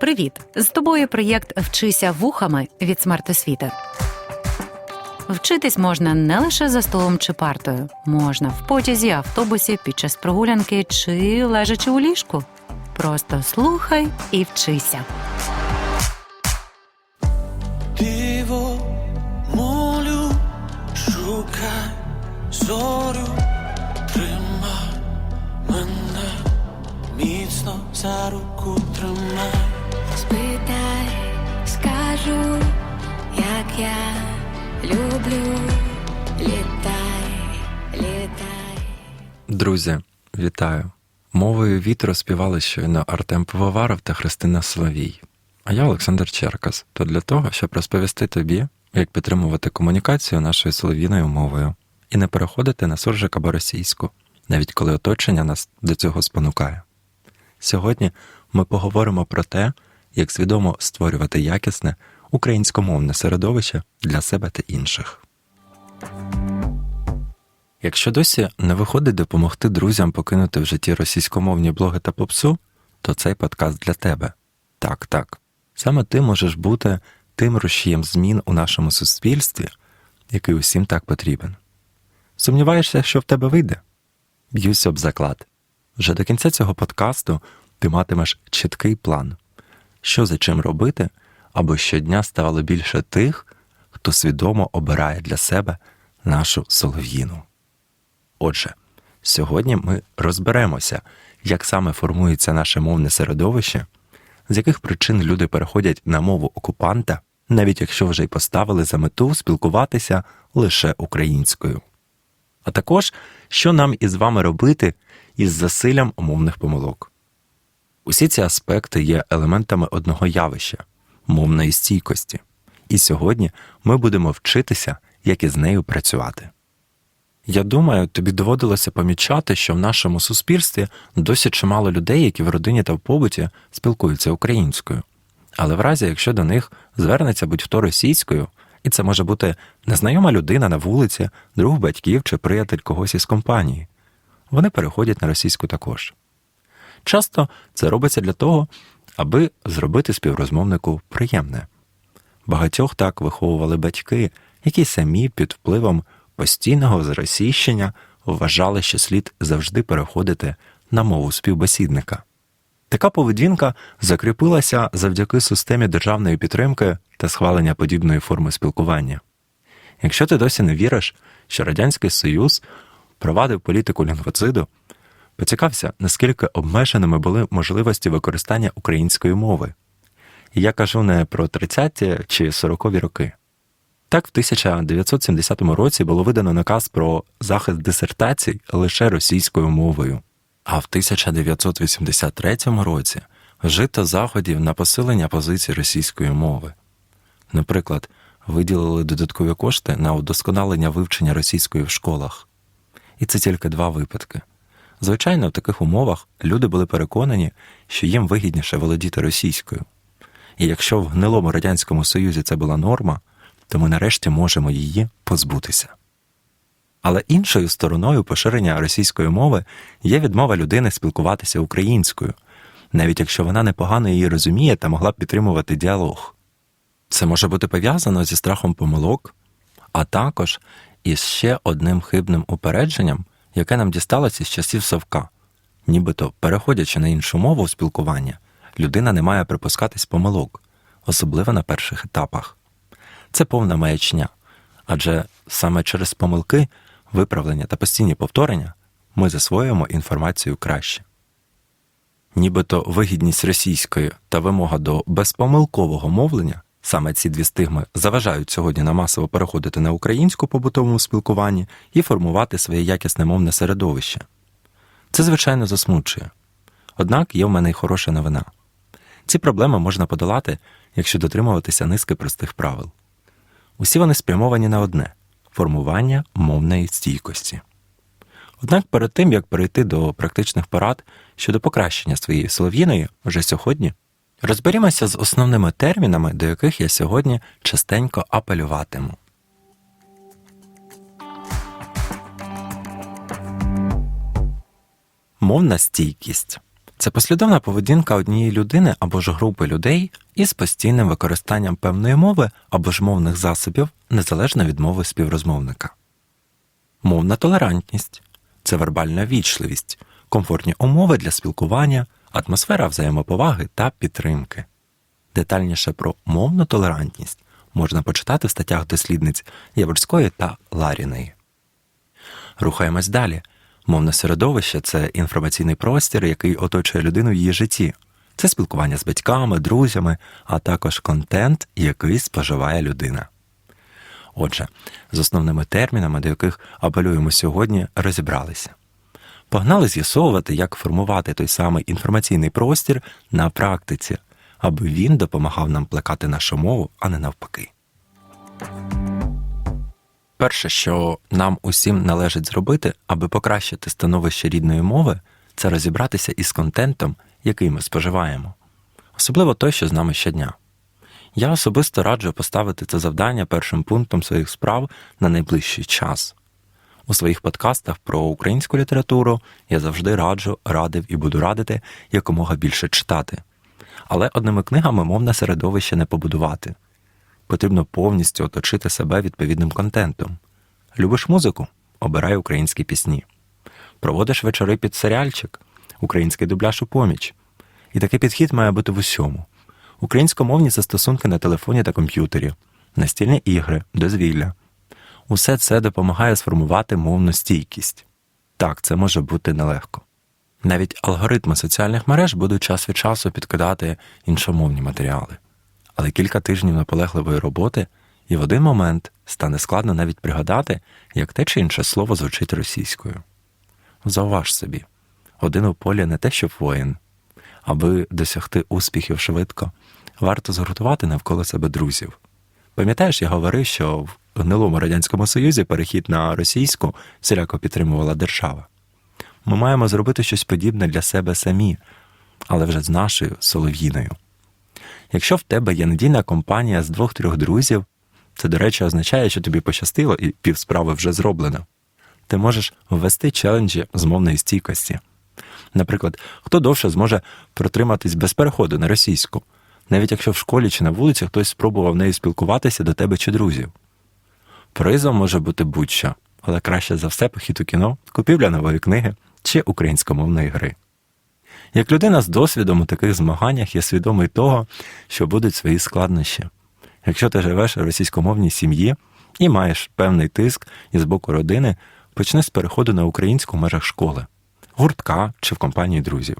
Привіт! З тобою проєкт Вчися вухами від смертосвіти. Вчитись можна не лише за столом чи партою, можна в потязі, автобусі, під час прогулянки чи лежачи у ліжку. Просто слухай і вчися. Диво, молю, шукай зорю, тримай мене, міцно за руку тримай. Спитай, скажу, як я люблю, літай. Друзі, вітаю! Мовою вітру співали щойно Артем Пивоваров та Христина Соловій. А я Олександр Черкас, то для того, щоб розповісти тобі, як підтримувати комунікацію нашою солов'їною мовою і не переходити на суржик або російську, навіть коли оточення нас до цього спонукає. Сьогодні ми поговоримо про те, як свідомо створювати якісне українськомовне середовище для себе та інших. Якщо досі не виходить допомогти друзям покинути в житті російськомовні блоги та попсу, то цей подкаст для тебе. Так, так. Саме ти можеш бути тим рушієм змін у нашому суспільстві, який усім так потрібен. Сумніваєшся, що в тебе вийде? Б'юсь об заклад. Вже до кінця цього подкасту ти матимеш чіткий план, що за чим робити, аби щодня ставало більше тих, хто свідомо обирає для себе нашу солов'їну. Отже, сьогодні ми розберемося, як саме формується наше мовне середовище, з яких причин люди переходять на мову окупанта, навіть якщо вже й поставили за мету спілкуватися лише українською. А також, що нам із вами робити із засиллям мовних помилок. Усі ці аспекти є елементами одного явища мовної стійкості. І сьогодні ми будемо вчитися, як із нею працювати. Я думаю, тобі доводилося помічати, що в нашому суспільстві досі чимало людей, які в родині та в побуті спілкуються українською. Але в разі, якщо до них звернеться будь-хто російською, і це може бути незнайома людина на вулиці, друг батьків чи приятель когось із компанії, вони переходять на російську також. Часто це робиться для того, аби зробити співрозмовнику приємне. Багатьох так виховували батьки, які самі під впливом постійного зросійщення вважали, що слід завжди переходити на мову співбесідника. Така поведінка закріпилася завдяки системі державної підтримки та схвалення подібної форми спілкування. Якщо ти досі не віриш, що Радянський Союз провадив політику лінгвоциду, поцікався, наскільки обмеженими були можливості використання української мови. Я кажу не про 30-ті чи 40-ві роки. Так, в 1970 році було видано наказ про захист дисертацій лише російською мовою, а в 1983 році вжито заходів на посилення позицій російської мови. Наприклад, виділили додаткові кошти на удосконалення вивчення російської в школах. І це тільки два випадки. Звичайно, в таких умовах люди були переконані, що їм вигідніше володіти російською. І якщо в гнилому Радянському Союзі це була норма, то ми нарешті можемо її позбутися. Але іншою стороною поширення російської мови є відмова людини спілкуватися українською, навіть якщо вона непогано її розуміє та могла б підтримувати діалог. Це може бути пов'язано зі страхом помилок, а також із ще одним хибним упередженням, яке нам дісталося з часів совка. Нібито, переходячи на іншу мову в спілкування, людина не має припускатись помилок, особливо на перших етапах. Це повна маячня, адже саме через помилки, виправлення та постійні повторення ми засвоюємо інформацію краще. Нібито вигідність російської та вимога до безпомилкового мовлення саме ці дві стигми заважають сьогодні на масово переходити на українську побутовому спілкуванні і формувати своє якісне мовне середовище. Це, звичайно, засмучує. Однак є в мене й хороша новина. Ці проблеми можна подолати, якщо дотримуватися низки простих правил. Усі вони спрямовані на одне формування мовної стійкості. Однак перед тим, як перейти до практичних порад щодо покращення своєї солов'їної вже сьогодні, розберімося з основними термінами, до яких я сьогодні частенько апелюватиму. Мовна стійкість Це послідовна поведінка однієї людини або ж групи людей із постійним використанням певної мови або ж мовних засобів незалежно від мови співрозмовника. Мовна толерантність це вербальна вічливість, комфортні умови для спілкування, атмосфера взаємоповаги та підтримки. Детальніше про мовну толерантність можна почитати в статтях дослідниць Яворської та Ларіної. Рухаємось далі. Мовне середовище це інформаційний простір, який оточує людину в її житті. Це спілкування з батьками, друзями, а також контент, який споживає людина. Отже, з основними термінами, до яких апелюємо сьогодні, розібралися. Погнали з'ясовувати, як формувати той самий інформаційний простір на практиці, аби він допомагав нам плекати нашу мову, а не навпаки. Перше, що нам усім належить зробити, аби покращити становище рідної мови, це розібратися із контентом, який ми споживаємо, особливо той, що з нами щодня. Я особисто раджу поставити це завдання першим пунктом своїх справ на найближчий час. У своїх подкастах про українську літературу я завжди раджу, радив і буду радити якомога більше читати. Але одними книгами мовне середовище не побудувати. Потрібно повністю оточити себе відповідним контентом. Любиш музику? Обирай українські пісні. Проводиш вечори під серіальчик, український дубляж у поміч. І такий підхід має бути в усьому: українськомовні застосунки на телефоні та комп'ютері, настільні ігри, дозвілля. Усе це допомагає сформувати мовну стійкість. Так, це може бути нелегко. Навіть алгоритми соціальних мереж будуть час від часу підкидати іншомовні матеріали. Але кілька тижнів наполегливої роботи, і в один момент стане складно навіть пригадати, як те чи інше слово звучить російською. Зауваж собі, один у полі не те, щоб воїн. Аби досягти успіхів швидко, варто згуртувати навколо себе друзів. Пам'ятаєш, я говорив, що в гнилому Радянському Союзі перехід на російську всіляко підтримувала держава. Ми маємо зробити щось подібне для себе самі, але вже з нашою солов'їною. Якщо в тебе є надійна компанія з двох-трьох друзів, це, до речі, означає, що тобі пощастило і півсправи вже зроблено. Ти можеш ввести челенджі з мовної стійкості. Наприклад, хто довше зможе протриматись без переходу на російську, навіть якщо в школі чи на вулиці хтось спробував нею спілкуватися до тебе чи друзів. Призом може бути будь-що, але краще за все похід у кіно, купівля нової книги чи українськомовної гри. Як людина з досвідом у таких змаганнях є свідомий того, що будуть свої складнощі. Якщо ти живеш у російськомовній сім'ї і маєш певний тиск із боку родини, почни з переходу на українську в межах школи, гуртка чи в компанії друзів.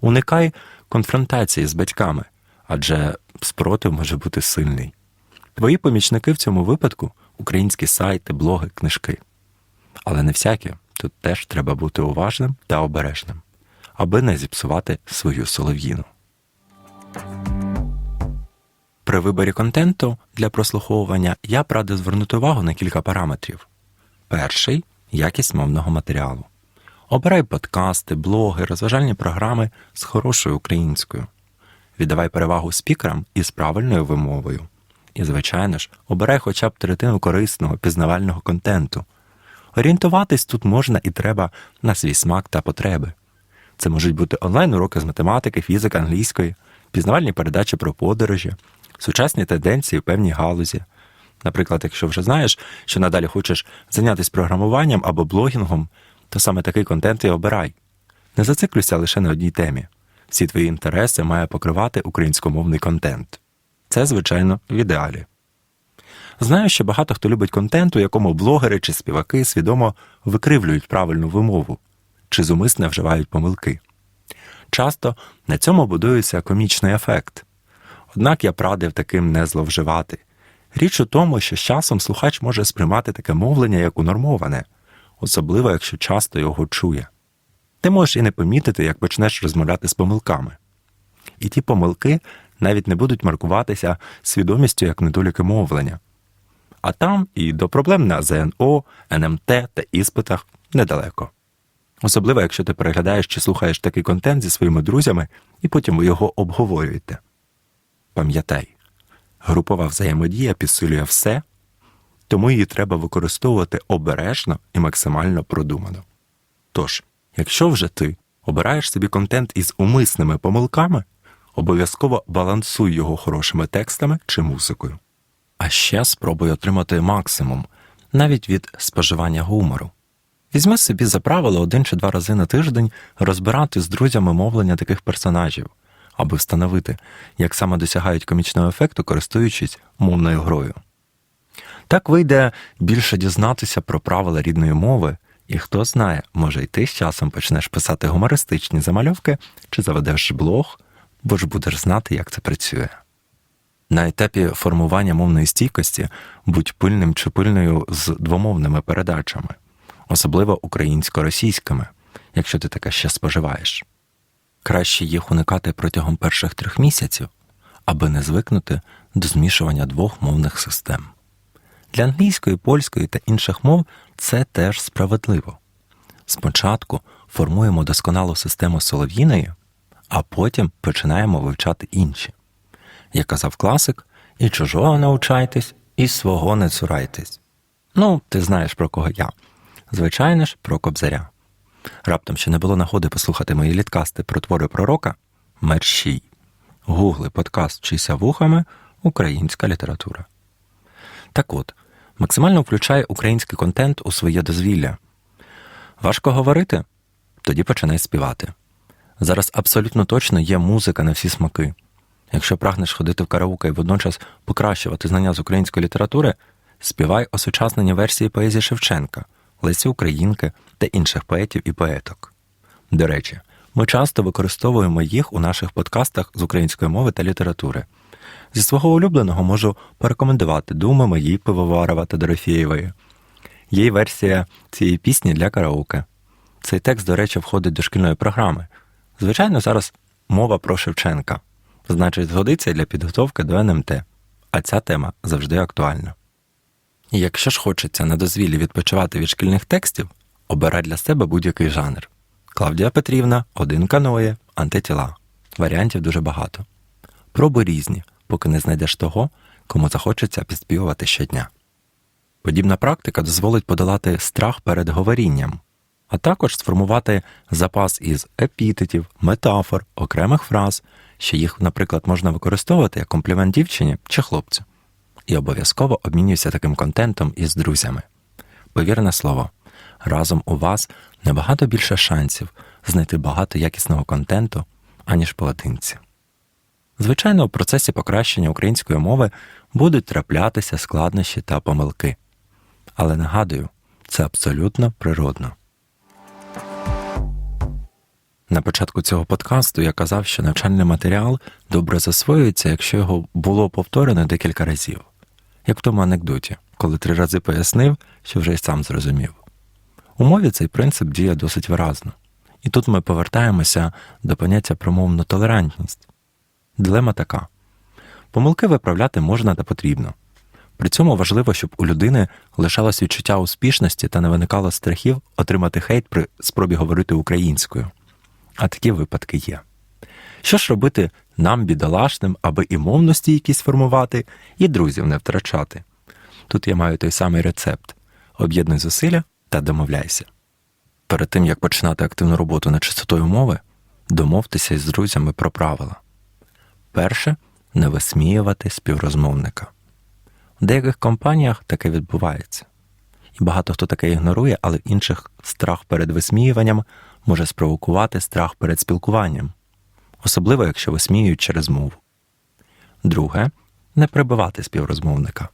Уникай конфронтації з батьками, адже спротив може бути сильний. Твої помічники в цьому випадку українські сайти, блоги, книжки. Але не всякі, тут теж треба бути уважним та обережним, аби не зіпсувати свою солов'їну. При виборі контенту для прослуховування я б радив звернути увагу на кілька параметрів. Перший якість мовного матеріалу. Обирай подкасти, блоги, розважальні програми з хорошою українською. Віддавай перевагу спікерам із правильною вимовою. І, звичайно ж, обирай хоча б третину корисного пізнавального контенту. Орієнтуватись тут можна і треба на свій смак та потреби. Це можуть бути онлайн-уроки з математики, фізики, англійської, пізнавальні передачі про подорожі, сучасні тенденції в певній галузі. Наприклад, якщо вже знаєш, що надалі хочеш зайнятися програмуванням або блогінгом, то саме такий контент і обирай. Не зациклюйся лише на одній темі. Всі твої інтереси має покривати українськомовний контент. Це, звичайно, в ідеалі. Знаю, що багато хто любить контент, у якому блогери чи співаки свідомо викривлюють правильну вимову чи зумисне вживають помилки. Часто на цьому будується комічний ефект. Однак я б радив таким не зловживати. Річ у тому, що з часом слухач може сприймати таке мовлення як унормоване, особливо якщо часто його чує. Ти можеш і не помітити, як почнеш розмовляти з помилками. І ті помилки навіть не будуть маркуватися свідомістю як недоліки мовлення. А там і до проблем на ЗНО, НМТ та іспитах недалеко. Особливо, якщо ти переглядаєш чи слухаєш такий контент зі своїми друзями і потім ви його обговорюєте. Пам'ятай, групова взаємодія підсилює все, тому її треба використовувати обережно і максимально продумано. Тож, якщо вже ти Обираєш собі контент із умисними помилками, обов'язково балансуй його хорошими текстами чи музикою. А ще спробуй отримати максимум навіть від споживання гумору. Візьми собі за правило один чи два рази на тиждень розбирати з друзями мовлення таких персонажів, аби встановити, як саме досягають комічного ефекту, користуючись мовною грою. Так вийде більше дізнатися про правила рідної мови, і хто знає, може й ти з часом почнеш писати гумористичні замальовки чи заведеш блог, бо ж будеш знати, як це працює. На етапі формування мовної стійкості будь пильним чи пильною з двомовними передачами, особливо українсько-російськими, якщо ти таке ще споживаєш. Краще їх уникати протягом перших трьох місяців, аби не звикнути до змішування двох мовних систем. Для англійської, польської та інших мов це теж справедливо. Спочатку формуємо досконалу систему солов'їної, а потім починаємо вивчати інші. Як казав класик, і чужого навчайтесь, і свого не цурайтесь. Ну, ти знаєш про кого я. Звичайно ж, про кобзаря. Раптом ще не було нагоди послухати мої літкасти про твори пророка мерщій. Гугли подкаст «Вчися вухами Українська література. Так от, максимально включай український контент у своє дозвілля. Важко говорити? Тоді починай співати. Зараз абсолютно точно є музика на всі смаки. Якщо прагнеш ходити в караоке і водночас покращувати знання з української літератури, співай осучаснені версії поезії Шевченка, Лесі Українки та інших поетів і поеток. До речі, ми часто використовуємо їх у наших подкастах з української мови та літератури. Зі свого улюбленого можу порекомендувати думи моїй пивоварова та Дорофєєвої. Є й версія цієї пісні для караоке. Цей текст, до речі, входить до шкільної програми. Звичайно, зараз мова про Шевченка, значить, згодиться для підготовки до НМТ, а ця тема завжди актуальна. І якщо ж хочеться на дозвіллі відпочивати від шкільних текстів, обирай для себе будь-який жанр. Клавдія Петрівна, один каноє, антитіла. Варіантів дуже багато. Пробуй різні, поки не знайдеш того, кому захочеться підспівувати щодня. Подібна практика дозволить подолати страх перед говорінням, а також сформувати запас із епітетів, метафор, окремих фраз, що їх, наприклад, можна використовувати як комплімент дівчині чи хлопцю. І обов'язково обмінюйся таким контентом із друзями. Повірне слово, разом у вас набагато більше шансів знайти багато якісного контенту, аніж поодинці. Звичайно, у процесі покращення української мови будуть траплятися складнощі та помилки. Але нагадую, це абсолютно природно. На початку цього подкасту я казав, що навчальний матеріал добре засвоюється, якщо його було повторено декілька разів, як в тому анекдоті, коли три рази пояснив, що вже й сам зрозумів. У мові цей принцип діє досить виразно. І тут ми повертаємося до поняття про мовну толерантність. Дилема така: помилки виправляти можна та потрібно. При цьому важливо, щоб у людини лишалось відчуття успішності та не виникало страхів отримати хейт при спробі говорити українською. А такі випадки є. Що ж робити нам, бідолашним, аби і мовності якісь формувати, і друзів не втрачати? Тут я маю той самий рецепт: об'єднуй зусилля та домовляйся. Перед тим як починати активну роботу над чистотою мови, домовтеся із друзями про правила. Перше не висміювати співрозмовника. В деяких компаніях таке відбувається. І багато хто таке ігнорує, але в інших страх перед висміюванням може спровокувати страх перед спілкуванням, особливо якщо висміюють через мову. Друге не прибивати співрозмовника.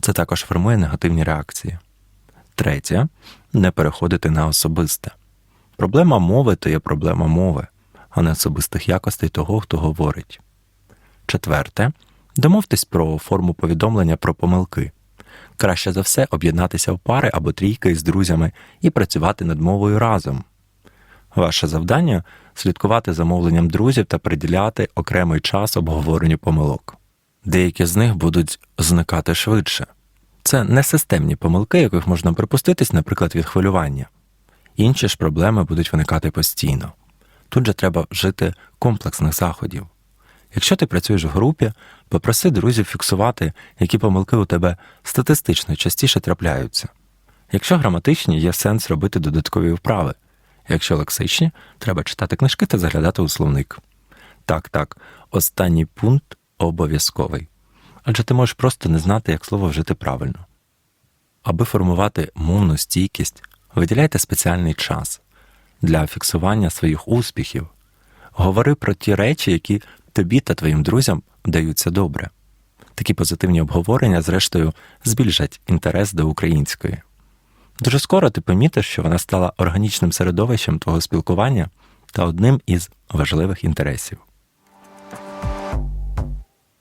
Це також формує негативні реакції. Третє не переходити на особисте. Проблема мови то є проблема мови, а не особистих якостей того, хто говорить. Четверте домовтесь про форму повідомлення про помилки. Краще за все об'єднатися в пари або трійки з друзями і працювати над мовою разом. Ваше завдання слідкувати за мовленням друзів та приділяти окремий час обговоренню помилок. Деякі з них будуть зникати швидше. Це не системні помилки, яких можна припуститись, наприклад, від хвилювання. Інші ж проблеми будуть виникати постійно. Тут же треба вжити комплексних заходів. Якщо ти працюєш в групі, попроси друзів фіксувати, які помилки у тебе статистично частіше трапляються. Якщо граматичні, є сенс робити додаткові вправи. Якщо лексичні, треба читати книжки та заглядати у словник. Так, так, останній пункт обов'язковий. Адже ти можеш просто не знати, як слово вжити правильно. Аби формувати мовну стійкість, виділяйте спеціальний час для фіксування своїх успіхів. Говори про ті речі, які тобі та твоїм друзям вдаються добре. Такі позитивні обговорення, зрештою, збільшать інтерес до української. Дуже скоро ти помітиш, що вона стала органічним середовищем твого спілкування та одним із важливих інтересів.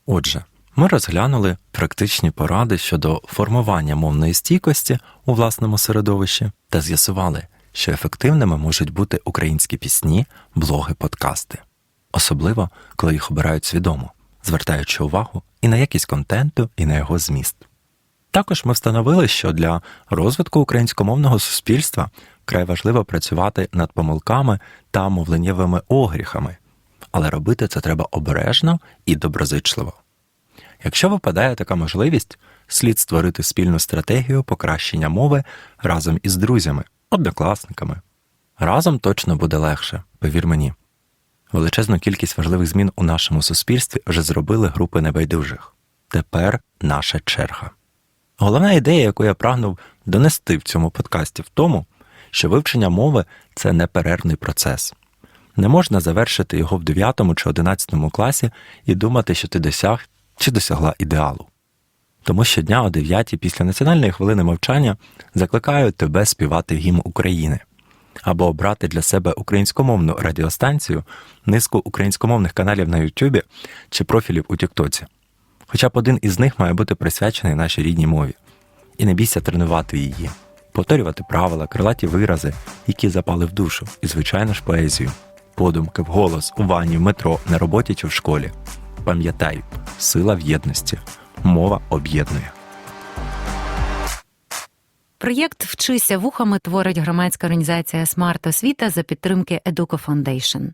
Отже, ми розглянули практичні поради щодо формування мовної стійкості у власному середовищі та з'ясували, що ефективними можуть бути українські пісні, блоги, подкасти, особливо коли їх обирають свідомо, звертаючи увагу і на якість контенту, і на його зміст. Також ми встановили, що для розвитку українськомовного суспільства вкрай важливо працювати над помилками та мовленнєвими огріхами, але робити це треба обережно і доброзичливо. Якщо випадає така можливість, слід створити спільну стратегію покращення мови разом із друзями, однокласниками. Разом точно буде легше, повір мені. Величезну кількість важливих змін у нашому суспільстві вже зробили групи небайдужих. Тепер наша черга. Головна ідея, яку я прагнув донести в цьому подкасті, в тому, що вивчення мови це неперервний процес. Не можна завершити його в 9 чи 11 класі і думати, що ти досяг чи досягла ідеалу. Тому щодня о 9 після національної хвилини мовчання закликаю тебе співати гімн України або обрати для себе українськомовну радіостанцію, низку українськомовних каналів на Ютубі чи профілів у Тіктоці. Хоча б один із них має бути присвячений нашій рідній мові. І не бійся тренувати її, повторювати правила, крилаті вирази, які запали в душу, і, звичайно ж, поезію, подумки, вголос, у ванні, в метро, на роботі чи в школі. Пам'ятай, сила в єдності, мова об'єднує. Проєкт Вчися вухами творить громадська організація Смарт Освіта за підтримки Educo Foundation.